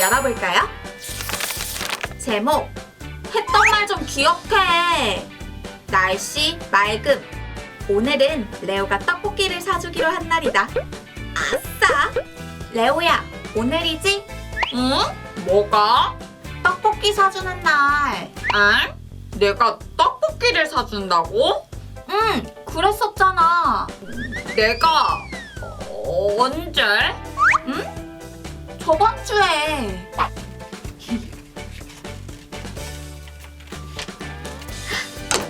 열어볼까요? 제목 했던 말 좀 기억해. 날씨 맑음. 오늘은 레오가 떡볶이를 사주기로 한 날이다. 아싸! 레오야, 오늘이지? 응? 뭐가? 떡볶이 사주는 날. 응? 내가 떡볶이를 사준다고? 응, 그랬었잖아. 내가 어, 언제? 응? 저번 주에.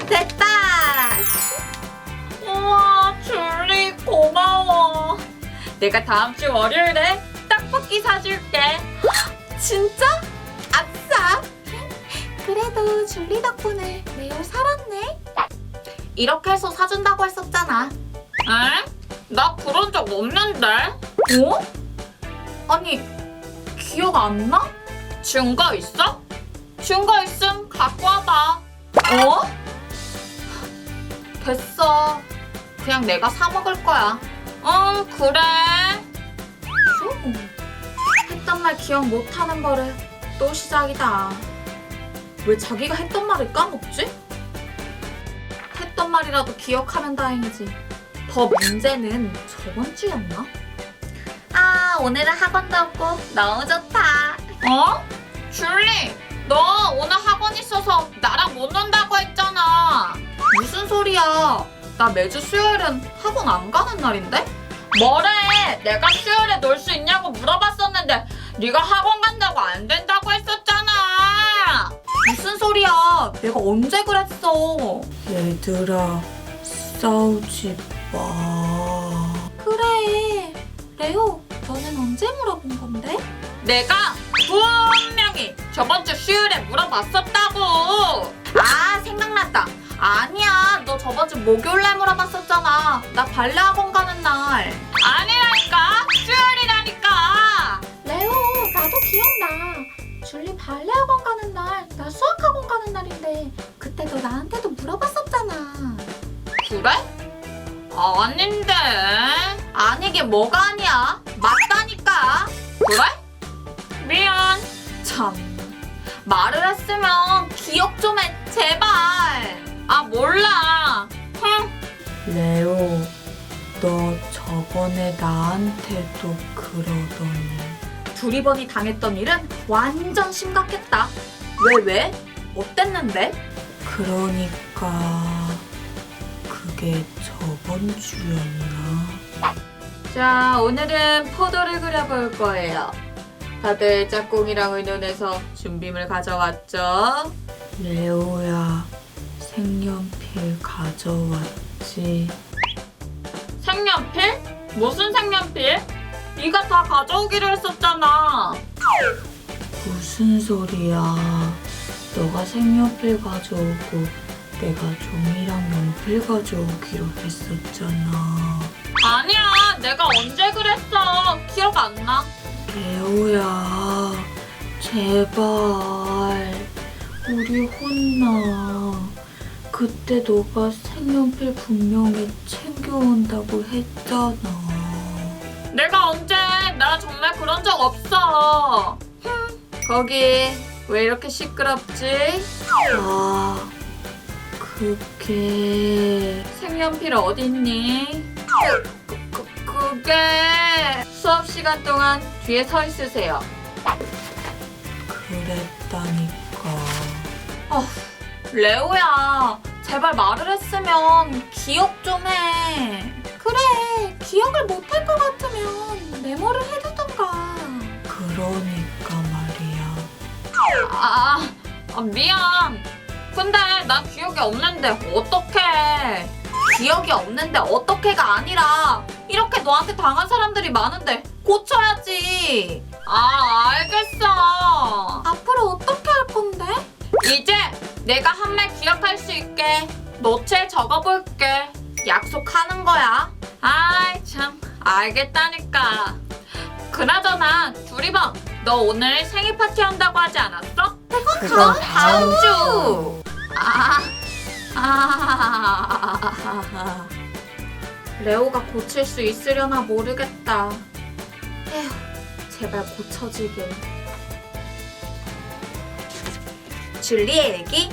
됐다. 우와, 줄리 고마워. 내가 다음 주 월요일에 떡볶이 사줄게. 진짜? 아싸. 그래도 줄리 덕분에 레오 살았네. 이렇게 해서 사준다고 했었잖아. 에? 나 그런 적 없는데. 어? 아니, 기억 안 나? 증거 있어? 증거 있음 갖고 와봐. 어? 됐어. 그냥 내가 사 먹을 거야. 응, 그래. 좀. 했던 말 기억 못 하는 거를 또 시작이다. 왜 자기가 했던 말을 까먹지? 했던 말이라도 기억하면 다행이지. 더 문제는 저번 주였나? 아, 오늘은 학원도 없고 너무 좋다. 어? 줄리, 너 오늘 학원 있어서 나랑 못 논다고 했잖아. 무슨 소리야? 나 매주 수요일은 학원 안 가는 날인데? 뭐래? 내가 수요일에 놀 수 있냐고 물어봤었는데 네가 학원 간다고 안 된다고 했었잖아. 무슨 소리야? 내가 언제 그랬어? 얘들아, 싸우지 마. 그래. 레오, 너는 언제 물어본 건데? 내가 분명히 저번 주 수요일에 물어봤었다고. 아, 생각났다. 아니야, 너 저번 주 목요일에 물어봤었잖아. 나 발레 학원 가는 날. 아니라니까, 수요일이라니까. 레오, 나도 기억나. 줄리 발레 학원 가는 날, 나 수학 학원 가는 날인데 그때 너 나한테도 물어봤었잖아. 그래? 아닌데. 아니게 뭐가 아니야? 그래? 미안. 참. 말을 했으면 기억 좀 해, 제발. 아, 몰라. 흥. 레오, 너 저번에 나한테도 그러더니. 두리번이 당했던 일은 완전 심각했다. 왜, 왜? 어땠는데? 그러니까 그게 저번 주였나? 자, 오늘은 포도를 그려볼 거예요. 다들 짝꿍이랑 의논해서 준비물 가져왔죠? 레오야, 색연필 가져왔지? 색연필? 무슨 색연필? 네가 다 가져오기로 했었잖아. 무슨 소리야? 너가 색연필 가져오고 내가 종이랑 연필 가져오기로 했었잖아. 아니야, 내가 언제 그랬어? 기억 안 나. 레오야, 제발. 우리 혼나. 그때 너가 색연필 분명히 챙겨온다고 했잖아. 내가 언제? 나 정말 그런 적 없어. 흠, 거기 왜 이렇게 시끄럽지? 아, 그게 색연필 어딨니? 그, 그, 그게 수업 시간 동안 뒤에 서 있으세요. 그랬다니까. 어, 레오야, 제발 말을 했으면 기억 좀 해. 그래, 기억을 못 할 것 같으면 메모를 해두던가. 그러니까 말이야. 아, 아, 미안. 근데 나 기억이 없는데 어떡해. 기억이 없는데 어떡해가 아니라 이렇게 너한테 당한 사람들이 많은데 고쳐야지. 아, 알겠어. 앞으로 어떻게 할 건데? 이제 내가 한 말 기억할 수 있게 노트에 적어볼게. 약속하는 거야. 아이, 참. 알겠다니까. 그나저나, 두리번, 너 오늘 생일 파티 한다고 하지 않았어? 그건 다음 주. 아, 아. 레오가 고칠 수 있으려나 모르겠다. 에휴, 제발 고쳐지길. 줄리의 얘기